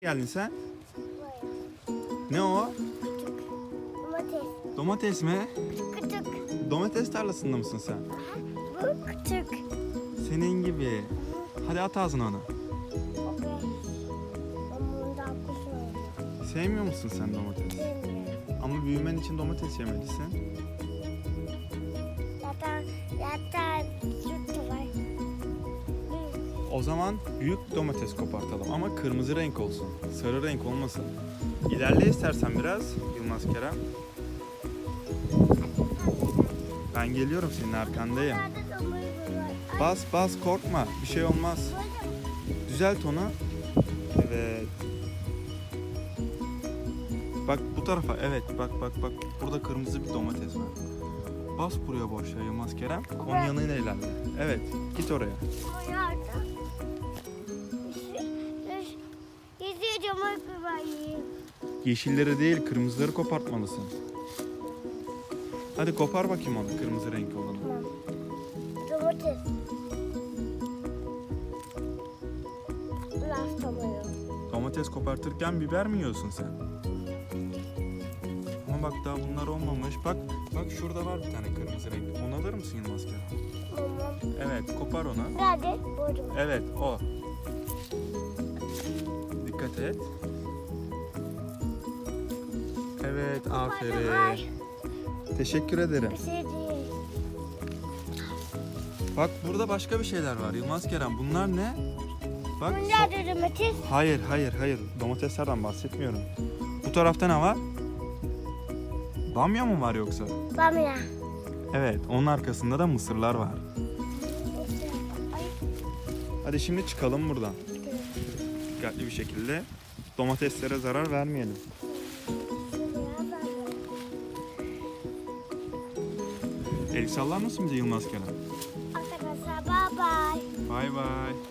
geldin sen? Ne o? Domates. Domates mi? Küçük. Domates tarlasında mısın sen? Bu küçük. Senin gibi. Hadi at ağzına onu. Sevmiyor musun sen domates? Bilmiyorum. Ama büyümen için domates yemelisin. Zaten, zaten. O zaman büyük domates kopartalım ama kırmızı renk olsun. Sarı renk olmasın. İlerle istersen biraz Yılmaz Kerem. Ben geliyorum senin arkandayım. Bas bas korkma bir şey olmaz. Düzelt onu. Evet. Bak bu tarafa evet bak bak bak burada kırmızı bir domates var. Bas buraya boşa Yılmaz Kerem. Onun yanına ilerle. Evet git oraya. Bu Yeşilleri değil kırmızıları kopartmalısın. Hadi kopar bakayım onu kırmızı renk olanı. Tamam. Domates. Biraz tomuyor. Domates kopartırken biber mi yiyorsun sen? Ama bak daha bunlar olmamış. Bak bak şurada var bir tane kırmızı renk. Onu alır mısın Yılmaz Kerem? Tamam. Evet kopar onu. Nerede? Burada. Evet o. Dikkat et. Evet aferin. Teşekkür ederim. Bir şey değil. Bak burada başka bir şeyler var Yılmaz Kerem. Bunlar ne? Bak. Bu so- domates? hayır hayır hayır. Domateslerden bahsetmiyorum. Bu tarafta ne var? Bamya mı var yoksa? Bamya. Evet onun arkasında da mısırlar var. Hadi şimdi çıkalım buradan. Dikkatli bir şekilde. Domateslere zarar vermeyelim. El sallar mısın bize Yılmaz Kerem? Arkadaşlar bye bye. Bay bay.